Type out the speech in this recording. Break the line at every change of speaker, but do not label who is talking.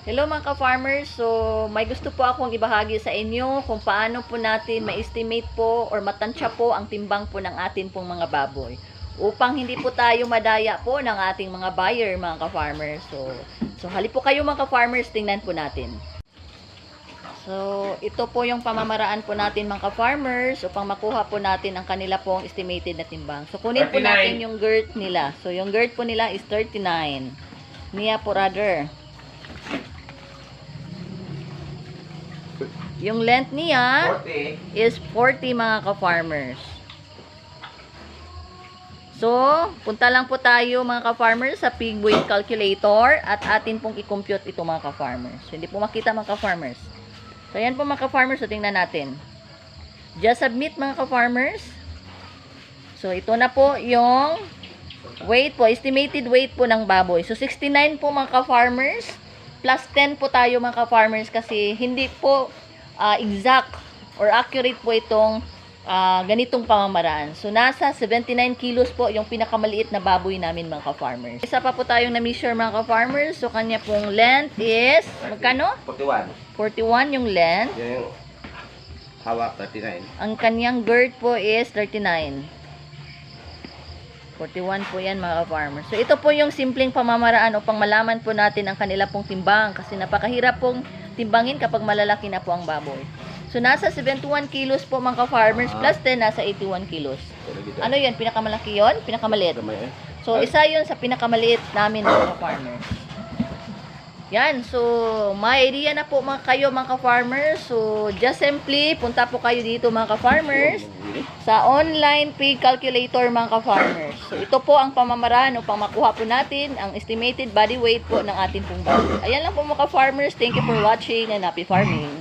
Hello mga ka-farmers, so may gusto po akong ibahagi sa inyo kung paano po natin ma-estimate po or matansya po ang timbang po ng atin pong mga baboy. Upang hindi po tayo madaya po ng ating mga buyer mga ka-farmers. So, so halip po kayo mga ka-farmers, tingnan po natin. So, ito po yung pamamaraan po natin mga ka-farmers upang makuha po natin ang kanila pong estimated na timbang. So, kunin po
39.
natin yung girth nila. So, yung girth po nila is 39. Niya po rather. Yung length niya
40.
is 40 mga ka-farmers. So, punta lang po tayo mga ka-farmers sa pig weight calculator at atin pong i-compute ito mga ka-farmers. Hindi po makita mga ka-farmers. So, yan po mga ka-farmers. So, tingnan natin. Just submit mga ka-farmers. So, ito na po yung weight po, estimated weight po ng baboy. So, 69 po mga ka-farmers. Plus 10 po tayo mga ka-farmers kasi hindi po ah, exact or accurate po itong ah, ganitong pamamaraan. So, nasa 79 kilos po yung pinakamaliit na baboy namin mga ka-farmers. Isa pa po tayong na-measure mga ka-farmers. So, kanya pong length is, magkano?
41.
41 yung length.
Yan yung hawak, 39.
Ang kanyang girth po is 39. 41 po yan mga farmers. So ito po yung simpleng pamamaraan upang malaman po natin ang kanila pong timbang kasi napakahirap pong timbangin kapag malalaki na po ang baboy. So nasa 71 kilos po mga farmers plus 10 nasa 81 kilos. Ano yun? Pinakamalaki yon? Pinakamaliit? So isa yun sa pinakamaliit namin mga farmers. Yan, so may idea na po mga kayo mga ka-farmers. So just simply punta po kayo dito mga ka-farmers sa online pig calculator mga ka-farmers. So ito po ang pamamaraan upang makuha po natin ang estimated body weight po ng ating pong baboy. Ayan lang po mga ka-farmers. Thank you for watching and happy farming.